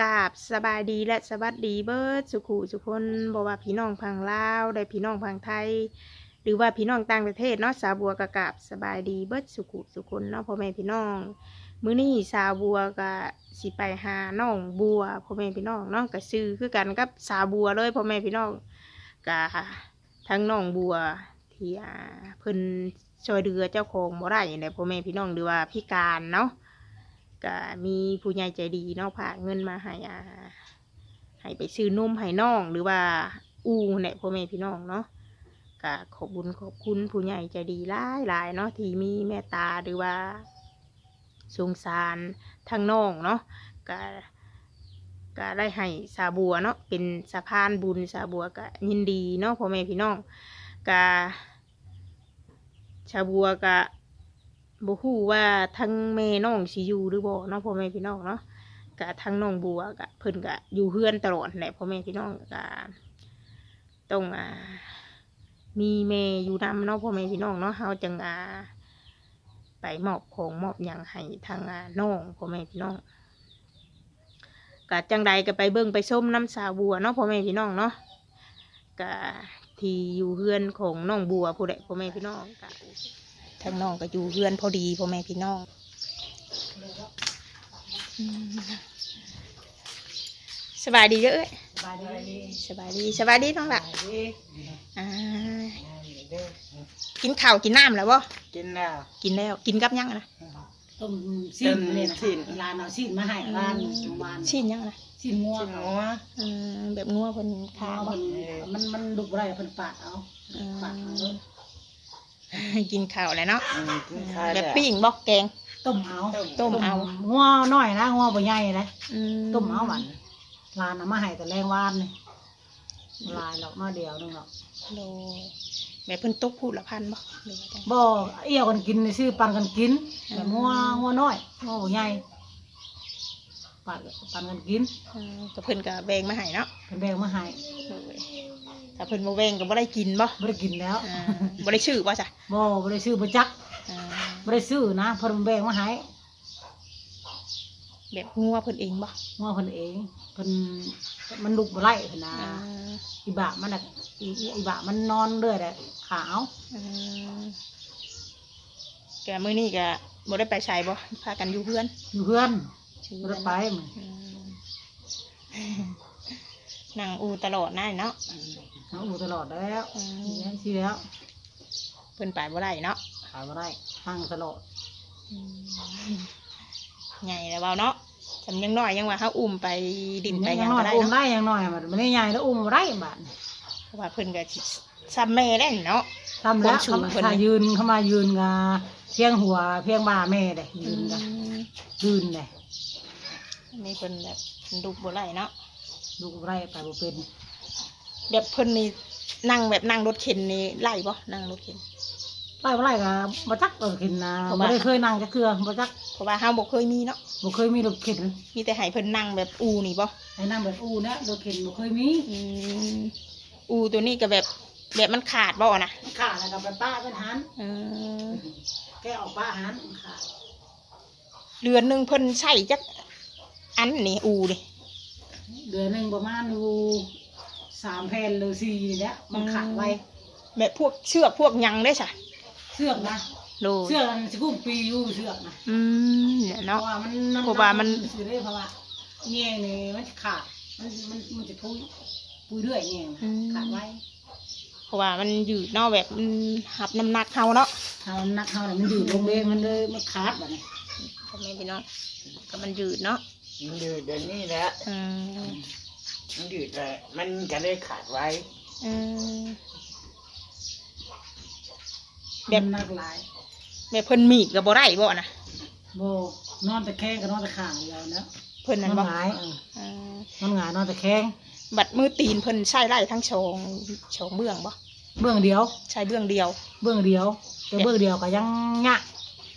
กราบสบายดีและสวัสดีเบิร์ดสุขุสุคนบอกว่าพี่น้องพังลาวได้พี่น้องพังไทย หรือว่าพี่น้องต่างประเทศเนาะสาวบัวกะกราบสบายดีเบิร์ดสุขุสุคนเนาะพ่อแม่พี่น้อง มื้อนี้สาวบัวก็สิไปหาน้องบัวพ่อแม่พี่น้องเนาะก็ซื้อคือกันกับสาวบัวเลยพ่อแม่พี่น้องกะทั้งน้องบัวที่เพิ่นช่วยเหลือเจ้าของบ่ได้เนี่ยพ่อแม่พี่น้องหรือว่าพิการเนาะ ก็มีผู้ใหญ่ใจดีเนาะพาเงินมาให้อ่าให้ไปซื้อนมให้น้องหรือว่าอูเนี่ยพ่อแม่พี่น้องเนาะก็ขอบบุญขอบคุณผู้ใหญ่ใจดีหลายหลายเนาะที่มีเมตตาหรือว่าสงสารทางน้องเนาะก็ก็ได้ให้สาบัวเนาะเป็นสะพานบุญสาบัวก็ยินดีเนาะพ่อแม่พี่น้องก็ชาบัวก็ บ่ฮู้ว่าทั้งแม่น้องสิอยู่หรือบ่เนาะพ่อแม่พี่น้องเนาะกะทั้งน้องบัวกะเพิ่นกะอยู่เฮือนตลอดแหละพ่อแม่พี่น้องกะต้องอ่ามีแม่อยู่นำเนาะพ่อแม่พี่น้องเนาะเฮาจึงอ่าไปมอบของมอบหยังให้ทางอ่าน้องพ่อแม่พี่น้องกะจังใดก็ไปเบิ่งไปส้มน้ำสาบัวเนาะพ่อแม่พี่น้องเนาะกะที่อยู่เฮือนของน้องบัวผู้ใดพ่อแม่พี่น้องกะ ทางน้องก็อยู่เพื่อนพอดีพ่อแม่พี่น้องอืมสบายดีเยอะเอ้ยสบายดีสบายดีสบายดีน้องละสบายดีอ่ากินข้าวกินน้ำแล้วบ่กินแล้วกินแล้วกินกับหยังอะนะต้มซีนเลยนะซีนร้านเอาซีนมาให้ร้านวานชิ้นหยังอะนะซีนงัวกินหัวอืมแบบงัวเพิ่นข้าข้าววมันมันมันดุไรเพิ่นปาดเอาอืปาดเอาม กินข้าวแล้วเนาะอืมกินข้าวแบบล้วปิ้งบ่แกง ต้มเอาต้มเอา งัวน้อยนะงัวบ่ใหญ่นะอืต้มเอาหวานร้านเอามาให้แต่แรงวานนี่ลายหรอกน้อยเดียวนึงหรอกโลแบบเพิ่นตกพูดละพันบ่หรือว่าจังบ่เอี่ยวกันกินนี่ซื้อปันกันกินแต่งัวงัวน้อยงัวบ่ใหญ่ ปันปันกันกินอืมก็เพิ่นก็แบ่งมาให้เนาะเพิ่นแบ่งมาให้โดยถ้าเพิ่นบ่แบ่งก็บ่ได้กินบ่บ่ได้กินแล้วอ่าบ่ได้ชื่อบ่จ้ะบ่บ่ได้ซื้อบ่จักอ่าบ่ได้ซื้อนะเพิ่นแบ่งมาให้แบบงัวเพิ่นเองบ่ว่าเพิ่นเองเพิ่นมันลุกบ่ไล่เพิ่นนะอ่าอีบะมันน่ะอีอีอีบะมันนอนเรื่อยแหละขาวอ่าแกมื้อนี้ก็บ่ได้ไปใช้บ่พากันอยู่เพื่อนอยู่เพื่อนชื่อ บ่เพื่ได้อนไปเนาะอืมนั่งอูตลอดนั่นเนาะเอาอยู่ตลอดแล้วอืมอย่างนี้แล้วเพิ่นไปบ่ได้เนาะขายบ่ได้ฟังตลอดอืมใหญ่แล้วเว้าเนาะจำยังน้อยยังว่าเฮาอุ้มไปดินไปหยังน้อบ่ยได้อุ้มเนาะได้ยังน้อยมันไม่ได้ใหญ่แล้วอุ้มบ่ได้บาดเพราะว่าเพิ่นก็สิซ้ำแม่ได้เนาะทำแล้วความสูงเพิ่นถ้ายืนเข้ามายืนกะเพียงหัวเพียงบ่าแม่เด้ยืนกะอืมยืนเด้ นี่เพิ่นแบบดุบ่ได้เนาะลูกบ่ได้ไปบ่เป็นแบบเพิ่นนี่นั่งแบบนั่งรถเข็นนี่ไล่บ่นั่งรถเข็นไล่บ่ไล่ก็บ่จักเออกินนะเพราะบ่ว่า ได้เคยนั่งจักเทื่อบ่จักเพราะว่าเฮาบ่เคยมีเนาะบ่เคยมีรถเข็นมีแต่ให้เพิ่นนั่งแบบอูนี่บ่ไอ้นั่งแบบอูเนี่ยรถเข็นบ่เคยมีอืมอูตัวนี้ก็แบบแบบมันขาดบ่นะขาดแล้วก็ไปป้าเป็นหันอืมแกออกป้าหันขาดเดือนหนึงเพิ่นใช้จัก อันนี่อูนี่เดือนหนึ่งประมาณอยู่สามแผ่นหรือสี่เนี่ยมันขาดไว้แบบพวกเชือกพวกหยังได้จ้ะเสือกนะโลเสือกมันจะกุ้มปีอยู่เสือกนะอืมเนี่ยเพเนาะ ราะว่ามันเพราะว่ามัน สื่อได้เพราะว่าเงี้ยนี่มันจะขาดมันมันมันจะทุยปุยเรื่อยเงี้ยนะขาดไว้เพราะว่ามันยืดเนาะแบบมันหับน้ำหนักเฮาเนาะถ้ามันนักเขาเนี่ยมันอยู่ลงเองมันเลยมันขาดแบบนี้พ่อแม่พี่น้องก็มันยืดเนาะ มันอยู่เดี๋ยวนี้แหละอืมมันอยู่แต่มันก็ได้ขาดไว้อืมแบแบบบนักหลายแบบเพิ่นมีดก็บ่ได้บ่นะโบนอนตะแคงก็นอนตะข้างเดียวนะเพิ่นนนั่นอนบ่หงายเอออ่านอนหงายนอนตะแคงบัดมือตีนเพิ่นใช้ไล่ทั้งชองชองเบื้องบ่เบื้องเดียว ใช้เบื้องเดียว เบื้องเดียวแต่เบื้องเดียวก็ยังยะ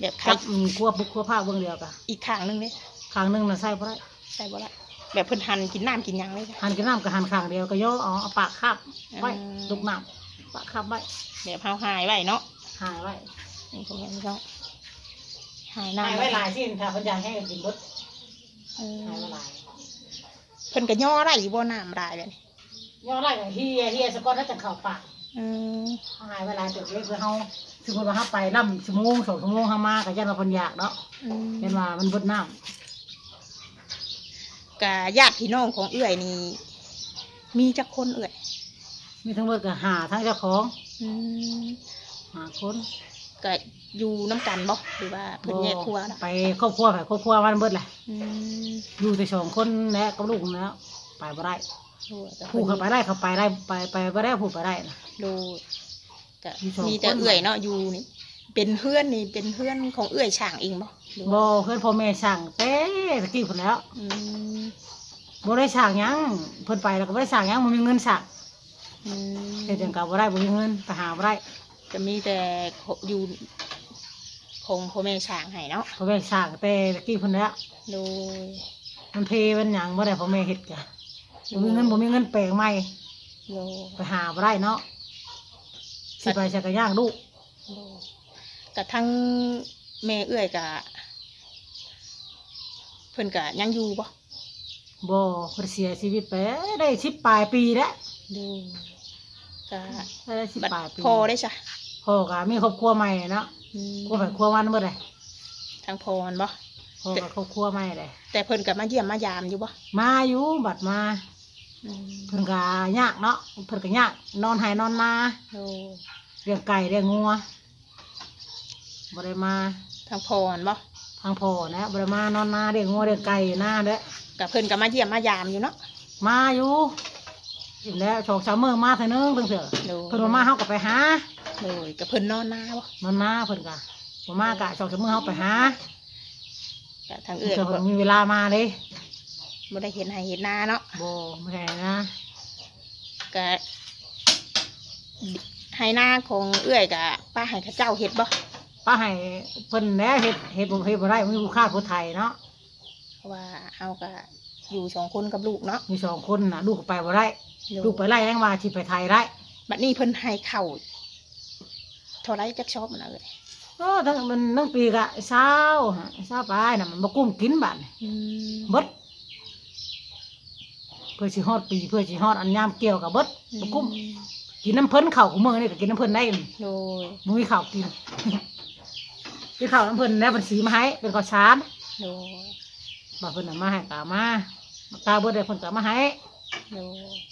แบบใครกับอืมกลัวปุ๊กกลัวผ้าเบื้องเดียวกะอีกข้างหนึงเด้ ข้างหนึงน่ะใส่บ่ได้ใช่บ่ละแบบเพิ่นหั่นกินน้ำกินหยังเลยจ้ะ หันกินน้ำกับหันข้างเดียวก็ย่ออ๋อเอาปากคาบไว้อืม ลูกน้ำปากคาบไว้แบบเฮาหายไว้เนาะหายไว้นี่พวกนี้ก็หายหายน้ำไว้หลายสิ้นถ้าเพันอยากให้กินเบดเออหายไว้หลายพิ่นก็ย่อได้อยู่บ่น้ำได้เลยนี่ย่อไล่กับเฮียเฮียสะกอนแล้วจะเข้าปากอืมเขาหายเวลาเจ็บเล็กเพื่อเขาสมมติว่าเขาไปล่ำชั่วโมงสองชั่วโมงเขามาก็ยันว่าเพันอยากเนาะอืมยันว่ามันเบดน้ กะญาติพี่น้องของเอื้อยนี่มีจักคนเอื้อยำมีทั้งเบิดก็หาทั้งเจ้าของอืมหาคนก็อยู่น้ำกันบ่หรือว่าเพิ่นแยกครัวนะไปครอบครัวไปครอบครัววันเบิดแหละอืมอยู่แต่สองคนและกับลูกแล้ว ไปบ่ได้โอ้แต่ผู้เพิ่นเขาไปได้เขาไปได้ไปไปบ่ได้ผู้ไปได้นะโดยก็มีสองมีแต่คน เอื้อยเนาะอยู่นี่ เป็นเพื่อนนี่เป็นเพื่อนของเอื้อยช่างเองบ่ หรือว่าบ่เพื่อนพ่อแม่สั่งเต้ตะกี้คนแล้วอืมบ่ได้สั่งหยังเพิ่นไปแล้วก็บ่ได้สั่งหยังบ่มีเงินสั่งอืมเฮ็ดจังก็บ่ได้บ่มีเงินไปหาบ่ได้จะมีแต่อยู่ของพ่อแม่ช่างให้เนาะพ่อแม่สั่งแต่ตะกี้คนแล้วโดยมันเพมันหยังบ่ได้พ่อแม่เฮ็ดกะบ่มีเงินบ่มีเงินแปลงใหม่โดยไปหาบ่ได้เนาะสิไปจักรยานลูกโดยกะทั้งแม่เอื้อยกะเพิ่นกะยังอยู่บ่บ่เพิ่นเสียชีวิตไปได้10ปลายปีแล้วดูกะได้10บัดปลายปีพอได้จ้ะพ่อก็มีครอบครัวใหม่เนาะอืมครัวไปครัวมันเบิดเลยทางพรบ่พ่อก็ครอบครัวใหม่เลยแต่เพิ่นกะมาเยี่ยมมายามอยู่บ่มาอยู่บัดมาอืมเพิ่นก็ยากเนาะเพิ่นก็ยากนอนให้นอนนาโดเลี้ยงไก่เลี้ยงงัวบ่ได้มาทางพรบ่ ทางพ่อนะบ่ได้มานอนนาเลี้ยงงัวเลี้ยงไก่อยู่นาเด้อกะเพิ่นกะมาเยี่ยมมายามอยู่เนาะมาอยู่อีกแล้วสองสามมื้อมาเท่านึงเพิ่นเถอะโดเพิ่นบ่มาเฮาก็ไปหาโดยกะเพิ่นนอนนาบ่นอนนาเพิ่นก็บ่มากะสองสามมื้อเฮาไปหากะทางเอื้อยเพิ่ก็นบ่มีเวลามาเลยบ่ได้เห็นให้เห็นนาเนาะบ่ไม่ได้นะกะให้นาของเอื้อยกะป้าให้เขาเจ้าเฮ็ดบ่ ป้าให้เพิ่นแหน่เฮ็ดเฮ็ดบ่เฮ็ดบ่ได้มีผู้ค้าผู้ไทยเนาะเพราะว่าเฮาก็อยู่สองคนกับลูกเนาะมีสองคนน่ะลูกก็ไปบ่ได้โดยลูกไปไล่ยังว่าสิไปไทยได้บัดนี้เพิ่นให้เข้าเท่าไรจักชอบมันเอาเลยโอ้ทั้งมันทั้งปีกะเช้าฮะเช้าไปน่ะมันบ่กุ้มกินบัดนี่อืมเบิดเพื่อสิฮอดปีเพื่อสิฮอดอันยามเกี่ยวกับเบิดบ่กุ้มกินน้ำเพิ่นข้าวของมื้อนี่ก็กินน้ำเพิ่นได้นี่โดย บ่มีข้าวกิน กินข้าวน้ำเพิ่นแล้วเพิ่นสีมาให้เป็นข้าวสารโดยบ่เพิ่นน่ะมาให้กามาตาเบิดได้เพิ่นก็เอามาให้โดย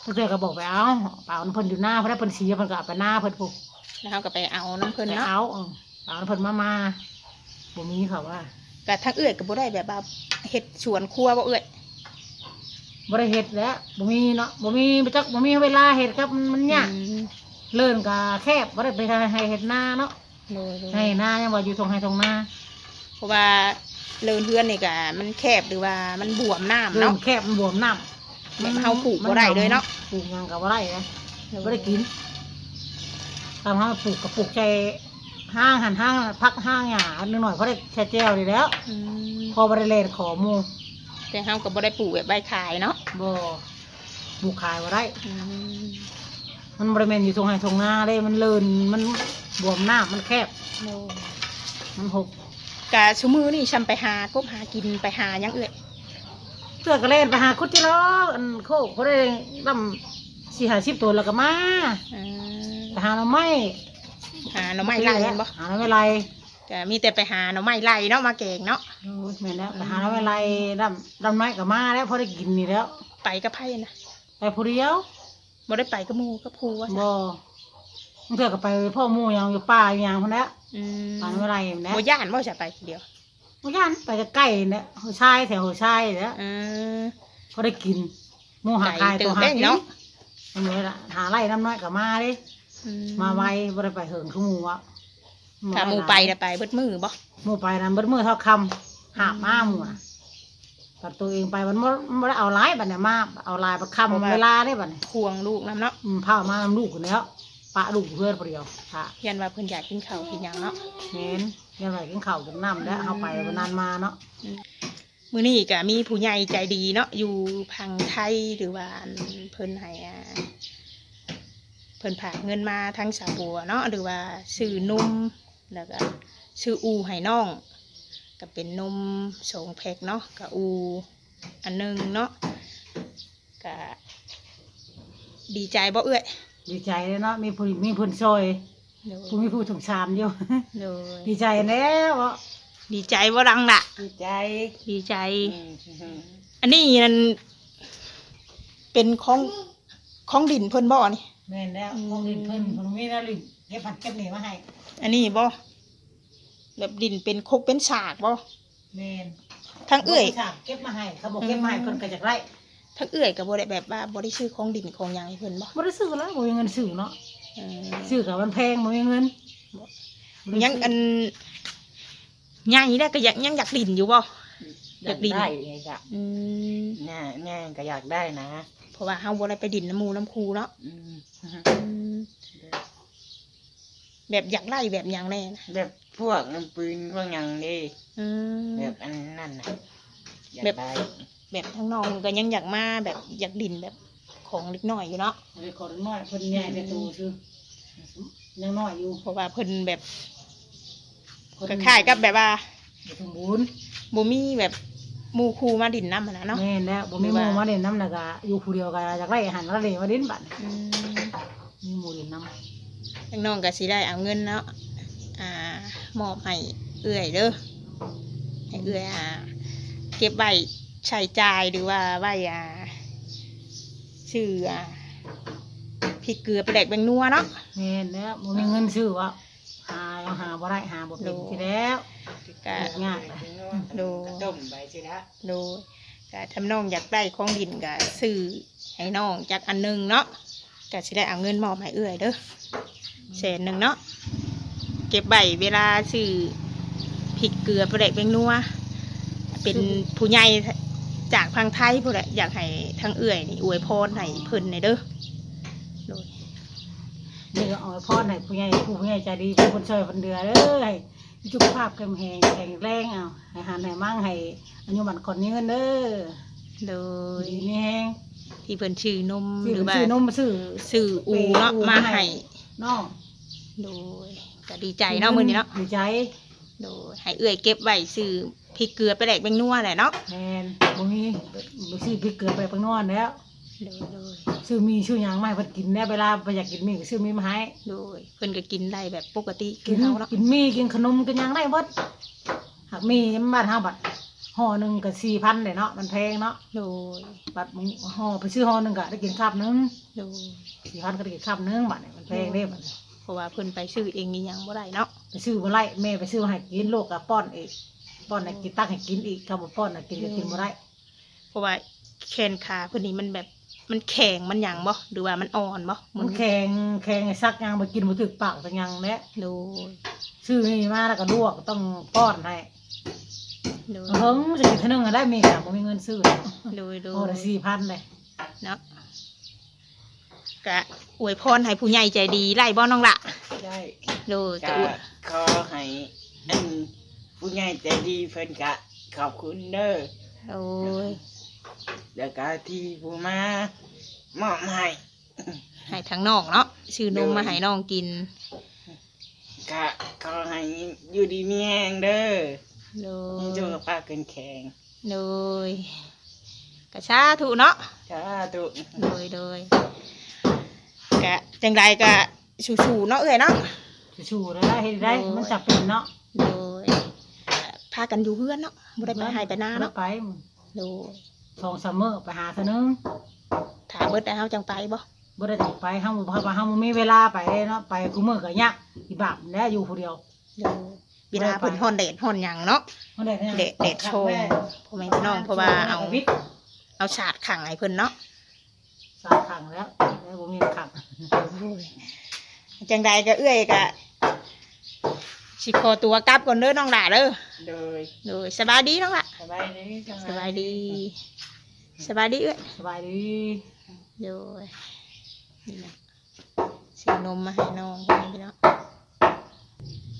เพิ่นก็บอกไปเอาเปล่าน้ำเพิ่นอยู่หน้าเพราะได้เพิ่นสีเพิ่นก็เอาไปหน้าเพิ่นพุกแล้วเขาก็ไปเอาน้ำเพิ่นไปเนาะเอาเออเปล่าน้ำเพิ่นมามาบ่มีเขาว่าก็ทั้งเอื้อยก็บ่ได้แบบว่าเฮ็ดสวนครัวบ่เอื้อยบ่ได้เฮ็ดแล้วบ่มีเนาะบ่มีบ่จักบ่มีเวลาเฮ็ดครับมันมันยากอืมเลื่อนก็แคบบ่ได้ไปให้เฮ็ดนาเนาะ โดยโดยให้นายังว่าอยู่ตรงให้ตรงนาเพราะว่าเลินเพื่อนนี่ก็มันแคบหรือว่ามันบวมน้ำเลื่อนเนาะแคบมันบวมน้ำแบบเฮาปลูกบ่ได้เลยเนาะปลูกหยังก็บ่ได้นะบ่ได้กินตามเฮาปลูกก็ปลูกใจห้างหันห้างพักห้างหญ้านิดหน่อยเพราะได้แช่แจ้วนี่แล้ว อืมพอบ่ได้เล่นขอหมู่แต่เฮาก็บ่ได้ปลูกแบบใบขายเนาะบ่ปลูกขายบ่ได้อืม มันบริเวณอยู่ตรงไหนตรงหน้าเลยมันเลินมันบวมหน้ามันแคบโดยมันหกกะชุมือนี่ชำไปหากบหากินไปหาหยังเอื้อยเสื้อกระเล่นไปหาคุดที่ล้ออันโคกเขาได้ลำสี่หาสิบตัวแล้วก็มาอ่าไปหาเราไม่หาหน่อไม้ไล่เห็นบ่หาเราไม่ไรก็มีแต่ไปหาหน่อไม้ไล่เนาะมาแกงเนาะโอ้ยแม่นแล้วไปหาเราไม่ไรลำลำไม้ก็มาแล้วพอได้กินนี่แล้วไปกับไผนะไปผู้เดียว บ่ได้ไปกับหมู่กับครูว่าบ่เสื้อก็ไปพ่อหมู่ยังอยู่ป่าอยู่ยังคนนี้อืมหาเราไม่ไรนะบ่ย่านบ่จะไปทีเดียวบ่ย่านไปใกล้ๆเนี่ยหัวชายแถวหัวชายเนี่ยอืมพอได้กินหมู่หาไก่คายเติตัวบหาได้กินเนาะมันเลยละหาไล่น้ำน้อยก็มาเดิอืมาไวบ่ได้ไปเหิงคือหมูอะถ้าหมู่ไปน่ะไปเบิดมือบ่หมูไปนะเบิดมือเท่าคำหาบมาหมูอะ แต่ตัวเองไปมันบ่บ่ได้เอาหลายบัดเนี่ยมาเอาหลายบัดคำเวลาได้บัดเนี่ยควงลูกนํเนาะอืมพามาน้ำลูกคนแล้วปะลูกเพื่อนผู้เดียวค่ะยันว่าเพิ่นอยากกินข้าวกินหยังเนาะเห็นยังไงกินข้าวกินน้ำแล้วเอาไปวันนานมาเนาะมื้อนี้ก็มีผู้ใหญ่ใจดีเนาะอยู่พังไทยหรือว่าอันเพิ่นให้อ่าเพิ่นฝากเงินมาทั้งสาบัวเนาะหรือว่าซื้อนมแล้วก็ซื้ออูให้น้อง ก็เป็นนมสองแพ็คเนาะกับอูอันหนึงเนาะก็ดีใจบ่เอื้อยดีใจเลยเนาะมีผู้มีผู้ซอยโดผู้มีผู้สงสารอยู่โดยดีใจแล้วอะดีใจบ่ดังล่ะดีใจ ดีใจอืมอันนี้นั่นเป็นของของดินเพิ่นบ่นี่แม่นแล้วอืมของดินเพิ่นเพิ่นมีแล้วลินเก็บผัดเก็บหนีมาให้ อันนี้บ่ แบบดินเป็นคกเป็นฉากบ่แม่นทั้งเอื้อย ค่ะเก็บมาให้เขาบอกเก็บมาให้เพิ่นก็จากไร่ทั้งเอื้อยก็บ่ได้แบบว่าบ่ได้ซื้อของดินของหยังให้เพิ่นบ่บ่ได้ซื้อแล้วบ่มีเงินซื้อเนาะเออซื้อกับมันแพงบ่มีเงินยังอันใหญ่ได้ก็ยังยังอยากดินอยู่บ่อยากได้ไงจ้ะอืมแน่แน่ก็อยากได้นะเพราะว่าเฮาบ่ได้ไปดินน้ำหมูน้ำคูเนาะอืมอืมแบบอยากไล่แบบหยังแน่นะแบบ พวกน้ำปืนพวกหยังนี่อืม แบบอันนั้นน่ะอยากแบบ ได้แบบทั้งน้องก็ยังอยากมาแบบอยากดินแบบของเล็กน้อยอยู่เนาะไปขอน้อยเพิ่นใหญ่แต่โตซื้อยังน้อยอยู่เพราะว่าเพิ่นแบบเพิ่นก็คล้ายกับแบบว่าบ่สมบูรณ์บ่มีแบบหมู่คูมาดินน้ำหั้นนะเนาะ แม่นแล้วบ่มีหมู่มาเล่นน้ำน่ะก็อยู่ผู้เดียวก็อยากไล่อาหารแล้วเลยมาเล่นบัดอืมมีหมู่เล่นน้ำ ทั้งน้องก็สิได้เอาเงินเนาะอ่า มอบให้เอื้อยเด้อให้เอื้อยอ่าเก็บไว้ใช้จ่ายหรือว่าไว้อ่าชื่ออ่าพริกเกลือไปแดกแบงนัวเนาะแม่นแล้วบ่มีเงินซื้อว่าหาเอาหาบ่ได้หาบ่เป็นทีแล้วก็ง่ายดูต้มไปสิละโดยก็ทำน้องอยากได้ของดินก็ซื้อให้น้องจากอันหนึงเนาะก็สิได้เอาเงินมอบให้เอื้อยเด้อแสนหนึ่งเนาะ เก็บใบเวลาซื้อพริกเกลือไปแดกแบงนัวเป็นผู้ใหญ่จากพังไทยผู้ใดอยากให้ทางเอื้อยนี่อวยพรให้เพิ่นในอยเด้อโดยนี่ก็เอาไว้พรให้ผู้ใหญ่ผู้ใหญ่ใจดีผู้คนช่วยคนเดือเด้อให้มีสุขภาพแข็งแรงแข็งแรงเอาให้หันให้มั่งให้อายุมันคนยืนเด้อโดยดีนี่แฮงที่เพิ่นชื่อนมซื้หรืออว่าซื้อนมซื้อซื้ออูเนาะมาให้ น้องโดย ก็ดีใจเนาะมื้อนี้เนาะดีใจโดยให้เอื้อยเก็บไว้ซื้อพริกเกลือไปแดกแบงนัวแหละเนาะแมนบ่มีบ่ซื้อพริกเกลือไปไปนอนแล้วโดยโดยซื้อมีชื่อหยังมาให้เพิ่นกินแน่เวลาไปอยากกินมีก็ซื้อมีมาให้โดยเพิ่นก็กินได้แบบปกติกินเฮาเนาะกินมีกินขนมกินหยังได้เบิดหากมียำบ้านเฮาบัดห่อหนึงก็4,000เลยเนาะมันแพงเนาะโดยบัดมึงห่อไปซื้อห่อหนึงก็ได้กินคาบหนึงโดย4,000ก็ได้กินคาบหนึงบัดเนี่ยมันแพงเด้บัดเนี่ยเพ ราะว่าเพิ่นไปซื้อเองนี่ยังบ่ได้เนาะไปซื้อบ่ได้แม่ไปซื้อมาให้กินโลกก็ป้อนอีกป้อนให้กินตักให้กินอีกถ้าบ่ป้อนน่ะกินก็กินบ่ได้เพราะว่าแขนขาเพิ่นนี่มันแบบมันแข็งมันหยังบ่หรือว่ามันอ่อนบ่มันแข็งแข็งไอ้ซักยังบ่กินบ่ถึกปากสักยังแหละโดยซื้อนี่มาแล้วก็ลวกต้องป้อนให้โดยเฮิงจะกินเท่านึงก็ได้มีค่ะบ่มีเงินซื้อโดยโดโอ้ยละสี่พันเลยเนาะ ก็อวยพรให้ผู้ใหญ่ใจดีไล่บ่น้องละได้โดยก็ก็อวยขอให้อันผู้ใหญ่ใจดีเพิ่นกะ ขอบคุณเด้อโอ้ยแล้วก็ที่ผู้มามอบให้ให้ทางน้องเนาะซื้อนมมาให้น้องกินก็ขอให้อยู่ดีมีแรงเด้อโดมียสุขภาพแข็งแข็งโดยกระชาถูเนาะ สาธุ โดยโดย กะจังใดกะชูๆเนาะเอ้ยเนาะชูๆได้เฮ็ดได้โอ้ยมันจับเป็นเนาะโดยพากันอยู่เพื่อนเนาะบ่ได้ไปให้ไปหน้าบ่เนาะไปโดยสองสามมื้อไปหาเท่านึงถามเบิดได้เฮาจังไปบ่บ่ได้จังไปเฮาบ่เพราะว่าเฮาบ่มีเวลาไปเนาะไปกูมื้อก็ยากอีบาปแน่อยู่ผู้เดียวโดยเวลาเพิ่นฮ้อนแดดฮ้อนหยังเนาะบ่ได้เดะเดะโชว์พ่อแม่พี่น้องเพราะว่าเอาวิทย์เอาฉาดขังให้เพิ่นเนาะสาขังแล้ว แล้วบ่มีขังจังใดก็เอื้อยกะสิขอตัวกลับก่อนเด้อน้องหล่าเด้อโดยโดยสบายดีน้องหล่ะสบายดีสบายดี สบายดีเอ้ยสบายดีโดยนี่นะซื้อนมมาให้น้องพ่อแม่พี่น้อง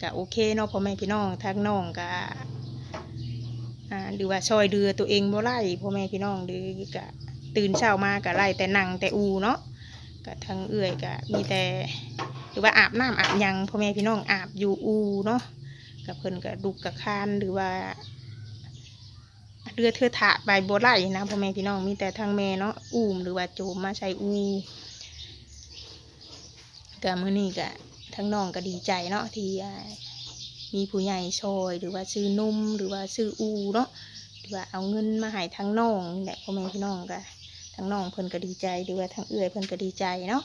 ก็โอเคเนาะพ่อแม่พี่น้องทางน้องก็อ่าหรือว่าซอยเดือตัวเองบ่ไล่พ่อแม่พี่น้องหรือก็ตื่นเช้ามาก็ไล่แต่นั่งแต่อูเนาะ ก็ทางเอื้อยก็มีแต่หรือว่าอาบน้ำอาบยังพ่อแม่พี่น้องอาบอยู่อูเนาะกับเพิ่นก็ดุกกับคานหรือว่าเรือเธอถาใบโบไหลนะพ่อแม่พี่น้องมีแต่ทางแม่เนาะอุ้มหรือว่าโจมมาใช้อูก็มื้อนี้ก็ทั้งน้องก็ดีใจเนาะที่มีผู้ใหญ่ช่วยหรือว่าซื้อนุ่มหรือว่าซื้ออูเนาะหรือว่าเอาเงินมาให้ทั้งน้องนี่แหละพ่อแม่พี่น้องก็ ทั้งน้องเพิ่นก็ดีใจหรือว่าทั้งเอื้อยเพิ่นก็ดีใจเนาะ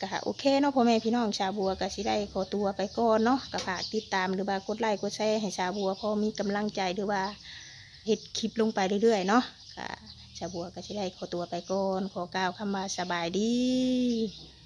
ก็โอเคเนาะพ่อแม่พี่น้องชาวบัวก็สิได้ขอตัวไปก่อนเนาะก็ฝากติดตามหรือว่ากดไลค์กดแชร์ให้ชาวบัวพอมีกำลังใจหรือว่าเฮ็ดคลิปลงไปเรื่อยๆเนาะก็ชาวบัวก็สิได้ขอตัวไปก่อนขอกล่าวคำว่าสบายดี